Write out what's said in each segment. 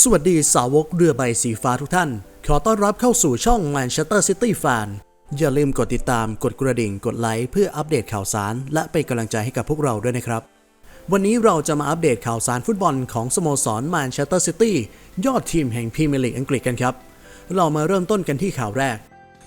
สวัสดีสาวกเรือใบสีฟ้าทุกท่าน ขอต้อนรับเข้าสู่ช่อง Manchester City Fan อย่าลืมกดติดตามกดกระดิ่งกดไลค์เพื่ออัปเดตข่าวสาร และเป็นกำลังใจให้กับพวกเราด้วยนะครับ วันนี้เราจะมาอัปเดตข่าวสารฟุตบอลของสโมสร Manchester City ยอดทีมแห่งพรีเมียร์ลีกอังกฤษกันครับ เรามาเริ่มต้นกันที่ข่าวแรก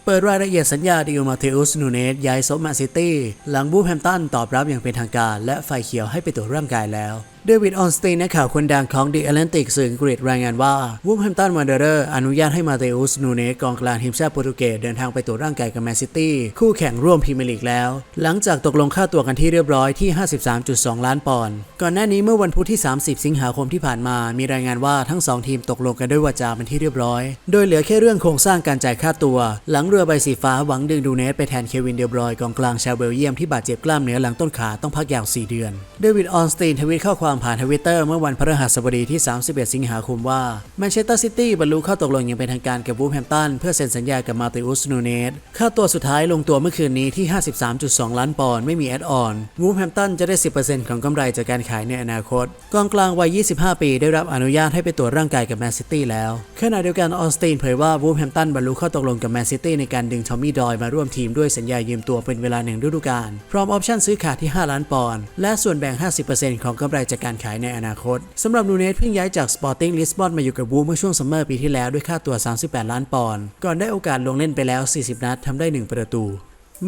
เปิดรายละเอียดสัญญาดิโอมาเทอุสนูเนสย้ายโซมาซิตี้หลังบูแฮมตันตอบรับอย่างเป็นทางการ และไฟเขียวให้ไปตรวจร่างกายแล้ว เดวิดออนสตีนนักข่าวคนดังของ The Atlantic สื่ออังกฤษรายงานว่าวูฟแฮมตันวันเดอร์อนุญาตให้มาเตอุสนูเนสกองกลางทีมชาติโปรตุเกสเดินทางไปตรวจร่างกายกับแมนซิตี้คู่แข่งร่วมพรีเมียร์ลีกแล้ว หลังจากตกลงค่าตัวกันที่เรียบร้อยที่ 53.2 ล้านปอนด์ก่อนหน้านี้เมื่อวันพุธที่ 30 สิงหาคมที่ผ่านมา มีรายงานว่าทั้งสองทีมตกลงกันด้วยวาจาเป็นที่เรียบร้อย โดยเหลือแค่เรื่องโครงสร้างการจ่ายค่าตัว หลังเรือใบสีฟ้าหวังดึงดูเนสไปแทนเควินเดบรอยกองกลางชาวเบลเยียมที่บาดเจ็บกล้ามเนื้อหลังต้นขาต้องพักยาว 4 เดือนเดวิดออนสตีนทวีตข้อความผ่านทวิตเตอร์เมื่อวันพฤหัสบดีที่ 31 สิงหาคมว่าแมนเชสเตอร์ซิตี้บรรลุข้อตกลงอย่างเป็นทางการกับวูฟแฮมตันเพื่อเซ็นสัญญากับมาติอุสนูเนสค่าตัวสุดท้ายลงตัวเมื่อคืนนี้ที่ 53.2 ล้านปอนด์ไม่มีแอดออนวูฟแฮมตันจะได้ 10%ของกำไรจากการขายในอนาคตกองกลางวัย 25 ปีได้รับอนุญาตให้ไปตรวจร่างกายกับแมนซิตี้แล้วขณะเดียวกันออสตินเผยว่าวูฟแฮมตันบรรลุข้อตกลงกับแมนซิตี้ในการดึงทอมมี่ดอยมาร่วมทีมด้วยสัญญายืมตัวเป็นเวลาหนึ่งฤดูกาลพร้อมออปชั่นซื้อขาดที่ 5 ล้านปอนด์และส่วนแบ่ง 50%ของกำไรจากการขายในอนาคตสำหรับนูเนสเพิ่งย้ายจากสปอร์ติ้งลิสบอนมาอยู่กับวูเมื่อช่วงซัมเมอร์ปีที่แล้วด้วยค่าตัว 38 ล้านปอนด์ก่อนได้โอกาสลงเล่นไปแล้ว 40 นัดทำได้ 1 ประตู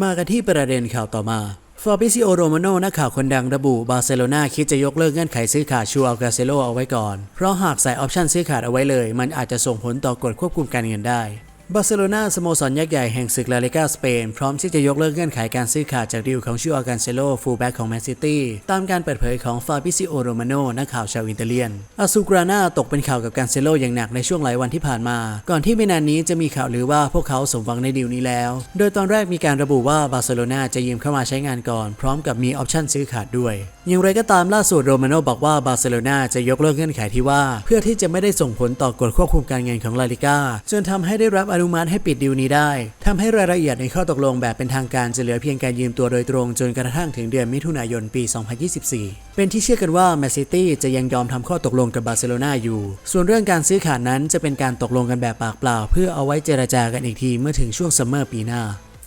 มากันที่ประเด็นข่าวต่อมาฟาบิซิโอโรมาโนนักข่าวคนดังระบุบาร์เซโลนาคิดจะยกเลิกเงื่อนไขซื้อขาดชูอัลกาเซโลเอาไว้ก่อน เพราะหากใส่ออปชันซื้อขาดเอาไว้เลย มันอาจจะส่งผลต่อกฎควบคุมการเงินได้ บาร์เซโลนาสโมสรยักษ์ใหญ่แห่งศึกลาลิกาสเปน พร้อมที่จะยกเลิกเงื่อนไขการซื้อขาดจากดีลของชูอัลกาเซโลฟูลแบ็กของแมนซิตี้ตามการเปิดเผยของฟาบิซิโอโรมาโนนักข่าวชาวอิตาเลียนอาซูกรานาตกเป็นข่าวกับการเซโลอย่างหนักในช่วงหลายวันที่ผ่านมา ก่อนที่ไม่นานนี้จะมีข่าวหรือว่าพวกเขาสมหวังในดีลนี้แล้ว โดยตอนแรกมีการระบุว่าบาร์เซโลนาจะยืมเข้ามาใช้งานก่อน พร้อมกับมีออปชั่นซื้อขาดด้วยอย่างไรก็ตามล่าสุดโรมาโนบอกว่าบาร์เซโลนาจะยกเลิกเงื่อนไขที่ว่า เพื่อที่จะไม่ได้ส่งผลต่อกฎควบคุมการเงินของลาลิก้าจนทำให้ได้รับอนุมัติให้ปิดดีลนี้ได้ทำให้รายละเอียดในข้อตกลงแบบเป็นทางการจะเหลือเพียงการยืมตัวโดยตรงจนกระทั่งถึงเดือนมิถุนายนปี 2024 เป็นที่เชื่อกันว่าแมนซิตี้จะยังยอมทำข้อตกลงกับบาร์เซโลนาอยู่ ส่วนเรื่องการซื้อขาดนั้นจะเป็นการตกลงกันแบบปากเปล่า เพื่อเอาไว้เจรจากันอีกทีเมื่อถึงช่วงซัมเมอร์ปีหน้า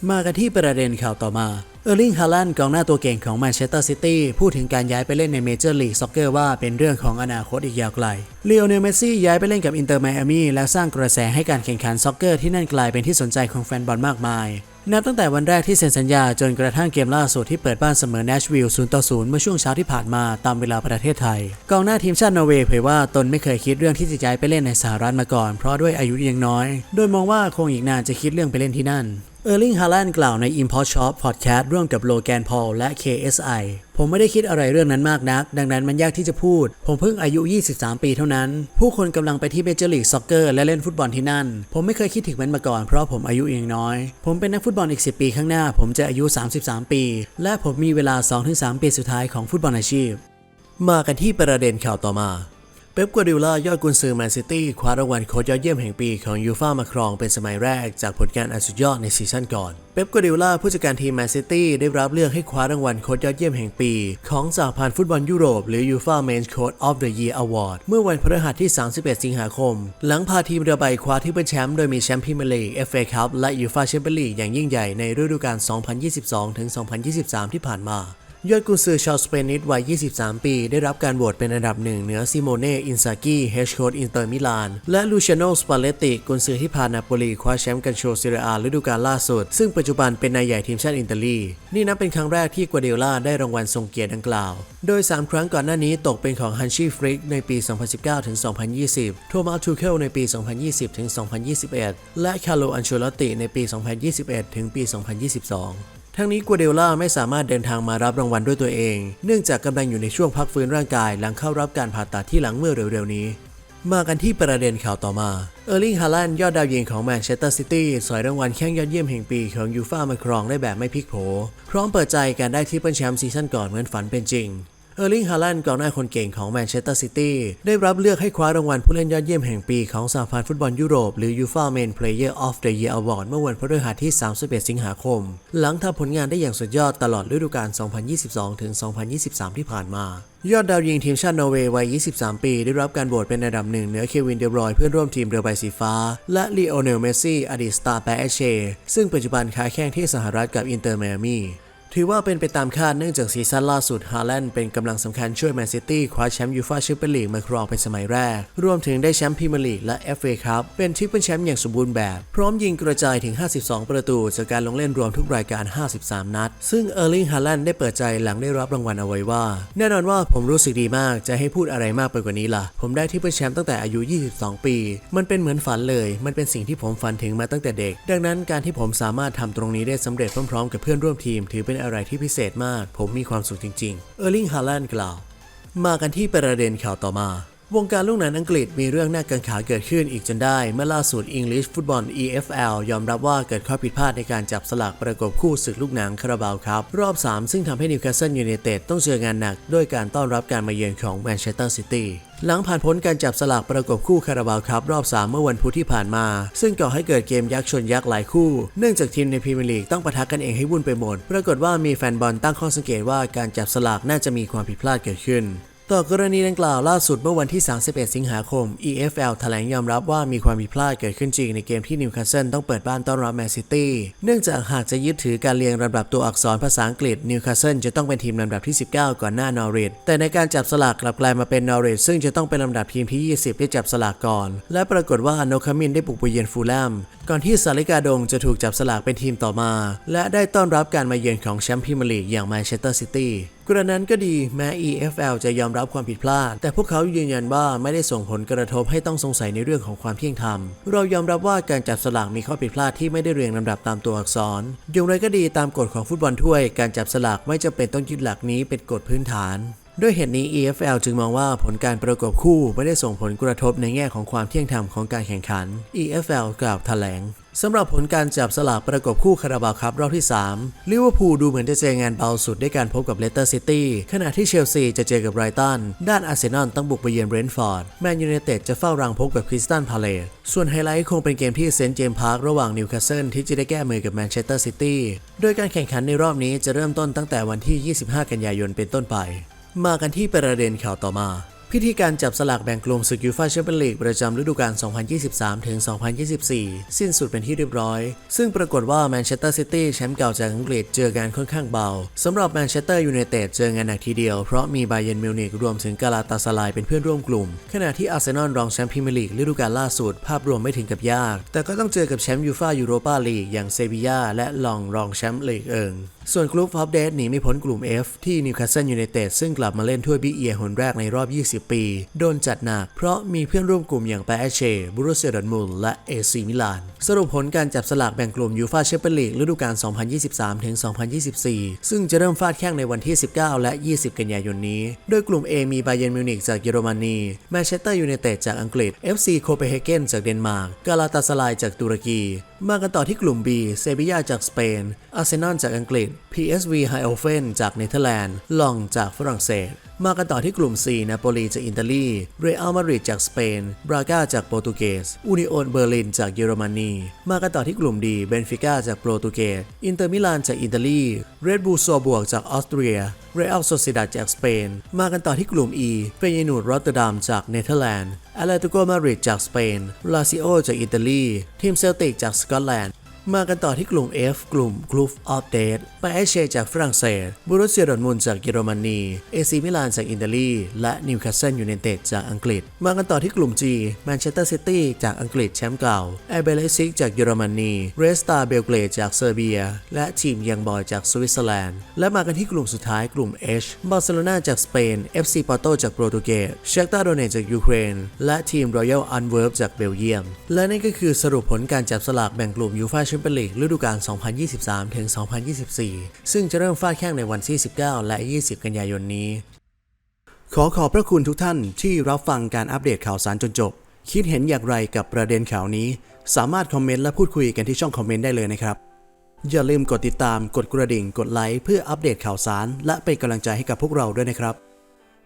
มากันที่ประเด็นข่าวต่อมา เออร์ลิง ฮาลันกองหน้าตัวเก่งของแมนเชสเตอร์ซิตี้พูดถึงการย้ายไปเล่นในเมเจอร์ลีกซ็อกเกอร์ว่าเป็นเรื่องของอนาคตอีกยาวไกลเลโอเนลเมสซี่ย้ายไปเล่นกับอินเตอร์ไมอามีและสร้างกระแสให้การแข่งขันซ็อกเกอร์ที่นั่นกลายเป็นที่สนใจของแฟนบอลมากมาย นับตั้งแต่วันแรกที่เซ็นสัญญาจนกระทั่งเกมล่าสุดที่เปิดบ้านเสมอเนชวิลล์0ต่อ0เมื่อช่วงเช้าที่ผ่านมาตามเวลาประเทศไทย กองหน้าทีมชาตินอร์เวย์เผยว่าตนไม่เคยคิดเรื่องที่จะย้ายไปเล่นในสหรัฐมาก่อน เพราะด้วยอายุยังน้อย โดยมองว่าคงอีกนานจะคิดเรื่องไปเล่นที่นั่น เออร์ลิงฮาแลนด์กล่าวใน Import Shop Podcast ร่วมกับโลแกนพอลและ KSI ผมไม่ได้คิดอะไรเรื่องนั้นมากนัก ดังนั้นมันยากที่จะพูด ผมเพิ่งอายุ 23 ปีเท่านั้น ผู้คนกำลังไปที่เมเจอร์ลีกซ็อกเกอร์และเล่นฟุตบอลที่นั่น ผมไม่เคยคิดถึงมันมาก่อนเพราะผมอายุยังน้อย ผมเป็นนักฟุตบอลอีก 10 ปีข้างหน้า ผมจะอายุ 33 ปี และผมมีเวลา 2-3 ปีสุดท้ายของฟุตบอลอาชีพ มากันที่ประเด็นข่าวต่อมา เป๊ปกัวดิโอลายอดกุนซือแมนซิตี้คว้ารางวัลโค้ชยอดเยี่ยมแห่งปีของยูฟ่ามาครองเป็นสมัยแรกจากผลงานอันสุดยอดในซีซั่นก่อน เป๊ปกัวดิโอลาผู้จัดการทีมแมนซิตี้ได้รับเลือกให้คว้ารางวัลโค้ชยอดเยี่ยมแห่งปี ของสหพันธ์ฟุตบอลยุโรปหรือ UEFA Men's Coach of the Year Award เมื่อวันพฤหัสที่ 31 สิงหาคม หลังพาทีมเรือใบคว้าที่เป็นแชมป์โดยมีแชมป์พรีเมียร์ลีก FA Cup และ UEFA Champions League อย่างยิ่งใหญ่ในฤดูกาล 2022-2023 ที่ผ่านมา ยอดกุนซือชาวสเปนิสวัย 23 ปี ได้รับการโหวตเป็นอันดับหนึ่งเหนือซิโมเน่ อินซากิเฮดโค้ชอินเตอร์มิลาน และลูเชโนสปาเลตติกุนซือที่พานาโปลีคว้าแชมป์กันโชซีเรียอาฤดูกาลล่าสุด ซึ่งปัจจุบันเป็นนายใหญ่ทีมชาติอิตาลี นี่นับเป็นครั้งแรกที่กัวเดโอลาได้รางวัลทรงเกียรติดังกล่าว โดย 3 ครั้งก่อนหน้านี้ตกเป็นของฮันชีฟริกในปี 2019 ถึง 2020 โทมัสทูเคิลในปี 2020 ถึง 2021 และคาร์โลอันเชลติในปี 2021 ถึงปี 2022 ทั้งนี้กัวเดล่าไม่สามารถเดินทางมารับรางวัลด้วยตัวเอง เนื่องจากกำลังอยู่ในช่วงพักฟื้นร่างกายหลังเข้ารับการผ่าตัดที่หลังเมื่อเร็วๆนี้มากันที่ประเด็นข่าวต่อมา เออร์ลิง ฮาลันด์ยอดดาวยิงของแมนเชสเตอร์ซิตี้สอยรางวัลแข้งยอดเยี่ยมแห่งปีของยูฟ่ามาครองได้แบบไม่พลิกโผ พร้อมเปิดใจการได้ที่ปเป็นแชมป์ซีซั่นก่อนเหมือนฝันเป็นจริง เออร์ลิงฮาแลนด์กองหน้าคนเก่งของแมนเชสเตอร์ซิตี้ได้รับเลือกให้คว้ารางวัลผู้เล่นยอดเยี่ยมแห่งปีของสหพันธ์ฟุตบอลยุโรปหรือ UEFA Men Player of the Year Award เมื่อวันพฤหัสที่ 31 สิงหาคม หลังทำผลงานได้อย่างสุดยอดตลอดฤดูกาล 2022-2023 ที่ผ่านมายอดดาวยิงทีมชาตินอร์เวย์วัย 23 ปี ได้รับการโหวตเป็นอันดับหนึ่งเหนือเควินเดบรอยเพื่อนร่วมทีมเรือใบสีฟ้า และลีโอเนลเมสซี่อดีตสตาร์แปรเอเชซึ่งปัจจุบันค้าแข่งที่สหรัฐกับอินเตอร์ไมอามี ถือว่าเป็นไปตามคาดเนื่องจากซีซั่นล่าสุดฮาแลนด์เป็นกำลังสำคัญช่วยแมนซิตี้คว้าแชมป์ยูฟ่าแชมเปี้ยนลีกมาครองเป็นสมัยแรก รวมถึงได้แชมป์พรีเมียร์ลีกและ FA ครับเป็นทริปเปิลแชมป์อย่างสมบูรณ์แบบ พร้อมยิงกระจายถึง 52 ประตู จากการลงเล่นรวมทุกรายการ 53 นัด ซึ่งเออร์ลิงฮาแลนด์ได้เปิดใจหลังได้รับรางวัลเอาไว้ว่า แน่นอนว่าผมรู้สึกดีมากจะให้พูดอะไรมากไปกว่านี้ล่ะ ผมได้ทริปเปิลแชมป์ตั้งแต่อายุ 22 ปี มันเป็นเหมือนฝันเลย มันเป็นสิ่งที่ผมฝันถึงมาตั้งแต่เด็ก ดังนั้นการที่ผมสามารถทำตรงนี้ได้สำเร็จพร้อมๆ กับเพื่อนร่วมทีมถือเป็นอะไรที่พิเศษมาก ผมมีความสุขจริง ๆ เออร์ลิงฮาแลนด์กล่าว มากันที่ประเด็นข่าวต่อมา วงการลูกหนังอังกฤษมีเรื่องน่ากังขาเกิดขึ้นอีกจนได้ เมื่อล่าสุด English Football EFL ยอมรับว่าเกิดข้อผิดพลาดในการจับสลากประกบคู่ศึกลูกหนังคาราบาวครับ รอบ 3 ซึ่งทำให้นิวคาสเซิลยูไนเต็ดต้องเจองานหนักด้วยการต้อนรับการมาเยือนของแมนเชสเตอร์ซิตี้หลังผ่านพ้นการจับสลากประกบคู่คาราบาวครับรอบ 3 เมื่อวันพุธที่ผ่านมา ซึ่งก่อให้เกิดเกมยักษ์ชนยักษ์หลายคู่ เนื่องจากทีมในพรีเมียร์ลีกต้องปะทะกันเองให้วุ่นไปหมด ปรากฏว่ามีแฟนบอลตั้งข้อสังเกตว่าการจับสลากน่าจะมีความผิดพลาดเกิดขึ้น ต่อกรณีดังกล่าวล่าสุดเมื่อวันที่ 31 สิงหาคม EFL แถลงยอมรับว่ามีความผิดพลาดเกิดขึ้นจริงในเกมที่นิวคาสเซิลต้องเปิดบ้านต้อนรับแมนซิตี้ เนื่องจากหากจะยึดถือการเรียงลำดับตัวอักษรภาษาอังกฤษนิวคาสเซิลจะต้องเป็นทีมลำดับที่ 19 ก่อนหน้านอริทแต่ในการจับสลากกลับกลายมาเป็นนอริทซึ่งจะต้องเป็นลำดับทีมที่ 20 ได้จับสลากก่อน และปรากฏว่าโนคามินได้บุกไปเยือนฟูลแลมก่อนที่ซาลิกาดงจะถูกจับสลากเป็นทีมต่อมา และได้ต้อนรับการมาเยือนของแชมป์พรีเมียร์ลีกอย่างแมนเชสเตอร์ซิตี้ กระนั้นก็ดีแม้ EFL จะยอมรับความผิดพลาด แต่พวกเขายืนยันว่าไม่ได้ส่งผลกระทบให้ต้องสงสัยในเรื่องของความเที่ยงธรรม เรายอมรับว่าการจับสลากมีข้อผิดพลาดที่ไม่ได้เรียงลำดับตามตัวอักษร อย่างไรก็ดีตามกฎของฟุตบอลถ้วย การจับสลากไม่จำเป็นต้องยึดหลักนี้เป็นกฎพื้นฐานด้วยเหตุนี้ EFL จึงมองว่าผลการประกบคู่ไม่ได้ส่งผลกระทบในแง่ของความเที่ยงธรรมของการแข่งขัน EFL กล่าวแถลง สำหรับผลการจับสลากประกบคู่คาราบาวครับรอบที่3ลิเวอร์พูลดูเหมือนจะเจองานเบาสุดด้วยการพบกับเลสเตอร์ซิตี้ขณะที่เชลซีจะเจอกับไบรตันด้านอาร์เซนอลต้องบุกไปเยือนเบรนท์ฟอร์ดแมนยูไนเต็ดจะเฝ้ารังพบกับคริสตันพาเลตส่วนไฮไลท์คงเป็นเกมที่เซนต์เจมส์พาร์คระหว่างนิวคาสเซิลที่จะได้แก้มือกับแมนเชสเตอร์ซิตี้โดยการแข่งขันในรอบนี้จะเริ่มต้นตั้งแต่วันที่ 25 กันยายนเป็นต้นไป มากันที่ประเด็นข่าวต่อมา พิธีการจับสลากแบ่งกลุ่มศึกยูฟ่าแชมเปี้ยนลีกประจำฤดูกาล 2023 ถึง 2024 สิ้นสุดเป็นที่เรียบร้อย ซึ่งปรากฏว่าแมนเชสเตอร์ซิตี้แชมป์เก่าจากอังกฤษเจองานค่อนข้างเบา สำหรับแมนเชสเตอร์ยูไนเต็ดเจองานหนักทีเดียว เพราะมีบาเยนมิวนิกรวมถึงกาลาตาสลายเป็นเพื่อนร่วมกลุ่ม ขณะที่อาร์เซนอลรองแชมป์พรีเมียร์ลีกฤดูกาลล่าสุด ภาพรวมไม่ถึงกับยาก แต่ก็ต้องเจอกับแชมป์ยูฟ่ายูโรปาลีกอย่างเซบียาและลองรองแชมป์ลีกเอิง ส่วนกลุ่มฟอฟเดสหนีไม่พ้นกลุ่ม F ที่นิวคาสเซิลยูไนเต็ดซึ่งกลับมาเล่นถ้วยบิ๊กเอียหนแรกในรอบ 20 ปี โดนจัดหนักเพราะมีเพื่อนร่วมกลุ่มอย่างแปรเชบูรุเซียดอร์ทมุนด์และเอซีมิลาน สรุปผลการจับสลากแบ่งกลุ่มยูฟาแชมเปี้ยนลีกฤดูกาล 2023ถึง2024 ซึ่งจะเริ่มฟาดแข้งในวันที่ 19 และ 20 กันยายนนี้ โดยกลุ่ม A มีบาเยนมิวนิกจากเยอรมนีแมนเชสเตอร์ยูไนเต็ดจากอังกฤษ FC โคเปนเฮเกนจากเดนมาร์กกาลาตาสลายจากตุรกี มากันต่อที่กลุ่ม B เซบียาจากสเปนอาร์เซนอลจากอังกฤษ PSV ไฮโอเฟนจากเนเธอร์แลนด์ ลองจากฝรั่งเศส มากันต่อที่กลุ่ม4นาโปลีจากอิตาลี เรอัลมาดริดจากสเปน บราก้าจากโปรตุเกสอูนิโอนเบอร์ลินจากเยอรมนี มากันต่อที่กลุ่ม D เบนฟิก้าจากโปรตุเกส อินเตอร์มิลานจากอิตาลี เรดบูลโซบวกจากออสเตรีย เรอัลโซซิดาจากสเปน มากันต่อที่กลุ่ม E เฟยนูดรอตเตอร์ดัมจากเนเธอร์แลนด์แอตเลติโกมาดริดจากสเปน ลาซิโอจากอิตาลี ทีมเซลติกจากสกอตแลนด์ มากันต่อที่กลุ่ม F กลุ่ม Group of Death ไปเอเชจากฝรั่งเศสบูรุสเซียดอร์ทมุนจากเยอรมนี เอซีมิลานจากอิตาลี และนิวคาสเซิลยูไนเต็ดจากอังกฤษ มากันต่อที่กลุ่ม G แมนเชสเตอร์ซิตี้จากอังกฤษแชมป์เก่าแอเบเลซิกจากเยอรมนี เรสตาเบลเกรดจากเซอร์เบีย และทีมยังบอยจากสวิตเซอร์แลนด์ และมากันที่กลุ่มสุดท้ายกลุ่ม H บาร์เซโลนาจากสเปน FC ปอร์โตจากโปรตุเกสเชคตาโดเนตจากยูเครน และทีมรอยัลอันเวิร์ฟจากเบลเยียม และนี่ก็คือสรุปผลการจับสลากแบ่งกลุ่มยูฟ่าแชมเปี้ยนลีกฤดูกาล 2023 ถึง 2024 ซึ่งจะเริ่มฟาดแข้งในวันที่ 19 และ 20 กันยายนนี้ ขอขอบพระคุณทุกท่านที่รับฟังการอัปเดตข่าวสารจนจบ คิดเห็นอย่างไรกับประเด็นข่าวนี้ สามารถคอมเมนต์และพูดคุยกันที่ช่องคอมเมนต์ได้เลยนะครับ อย่าลืมกดติดตาม กดกระดิ่ง กดไลค์เพื่ออัปเดตข่าวสาร และเป็นกำลังใจให้กับพวกเราด้วยนะครับ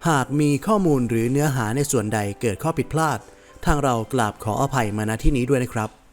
หากมีข้อมูลหรือเนื้อหาในส่วนใดเกิดข้อผิดพลาด ทางเรากราบขออภัยมาณที่นี้ด้วยนะครับ